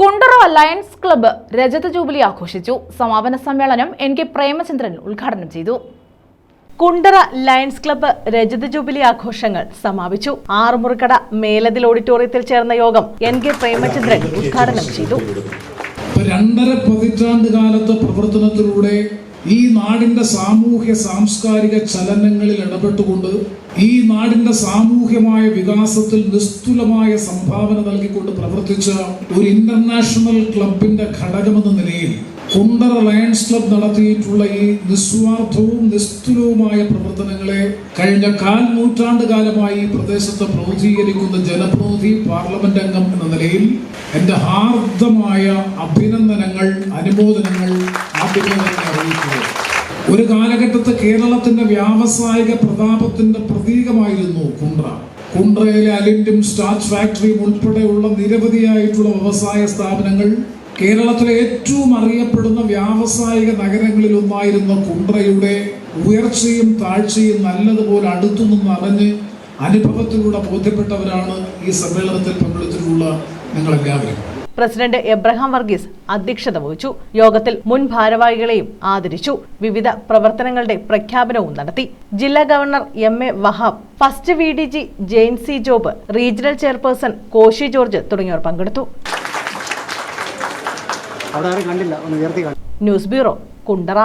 Kundara lions club രജത jubilee ആഘോഷിച്ചു. സമാപന സമ്മേളനം എൻ കെ പ്രേമചന്ദ്രൻ ഉദ്ഘാടനം ചെയ്തു. കുണ്ടറ ലയൺസ് ക്ലബ്ബ് രജത ജൂബിലി ആഘോഷങ്ങൾ സമാപിച്ചു. ആറുമുറിക്കട മേലതിൽ ഓഡിറ്റോറിയത്തിൽ ചേർന്ന യോഗം എൻ കെ പ്രേമചന്ദ്രൻ ഉദ്ഘാടനം ചെയ്തു. രണ്ടര പതിറ്റാണ്ട് കാലത്തെ പ്രവർത്തനത്തിലൂടെ ഈ നാടിന്റെ സാമൂഹ്യ സാംസ്കാരിക ചലനങ്ങളിൽ ഇടപെട്ടുകൊണ്ട് ഈ നാടിന്റെ സാമൂഹ്യമായ വികാസത്തിൽ നിസ്തുലമായ സംഭാവന നൽകിക്കൊണ്ട് പ്രവർത്തിച്ച ഒരു ഇന്റർനാഷണൽ ക്ലബിന്റെ ഘടകമെന്ന നിലയിൽ കുണ്ടറ ലയൺസ് ക്ലബ് നടത്തിയിട്ടുള്ള ഈ നിസ്വാർത്ഥവും നിസ്തുലവുമായ പ്രവർത്തനങ്ങളെ കഴിഞ്ഞ കാൽ നൂറ്റാണ്ട് കാലമായി ഈ പ്രദേശത്ത് പ്രതികരിക്കുന്ന ജനപ്രതിനിധി പാർലമെന്റ് അംഗം എന്ന നിലയിൽ എന്റെ ഹാർദമായ അഭിനന്ദനങ്ങൾ അനുമോദനങ്ങൾ ഒരു കാലഘട്ടത്ത് കേരളത്തിന്റെ വ്യാവസായിക പ്രതാപത്തിന്റെ പ്രതീകമായിരുന്നു കുണ്ട്ര. കുണ്ട്രയിലെ അലിൻഡും സ്റ്റാച്ച് ഫാക്ടറിയും ഉൾപ്പെടെയുള്ള നിരവധിയായിട്ടുള്ള വ്യവസായ സ്ഥാപനങ്ങൾ കേരളത്തിലെ ഏറ്റവും അറിയപ്പെടുന്ന വ്യാവസായിക നഗരങ്ങളിൽ ഒന്നായിരുന്ന കുണ്ട്രയുടെ ഉയർച്ചയും താഴ്ചയും നല്ലതുപോലെ അടുത്തു നിന്ന് അറിഞ്ഞ് അനുഭവത്തിലൂടെ ബോധ്യപ്പെട്ടവരാണ് ഈ സമ്മേളനത്തിൽ പങ്കെടുത്തിട്ടുള്ള ഞങ്ങളെല്ലാവരും. പ്രസിഡന്റ് എബ്രഹാം വർഗീസ് അധ്യക്ഷത വഹിച്ചു. യോഗത്തിൽ മുൻ ഭാരവാഹികളെയും ആദരിച്ചു. വിവിധ പ്രവർത്തനങ്ങളുടെ പ്രഖ്യാപനവും നടത്തി. ജില്ലാ governor M A Wahab first V D G Jain C Job regional chairperson Koshy George തുടങ്ങിയവർ പങ്കെടുത്തു. News bureau Kundara.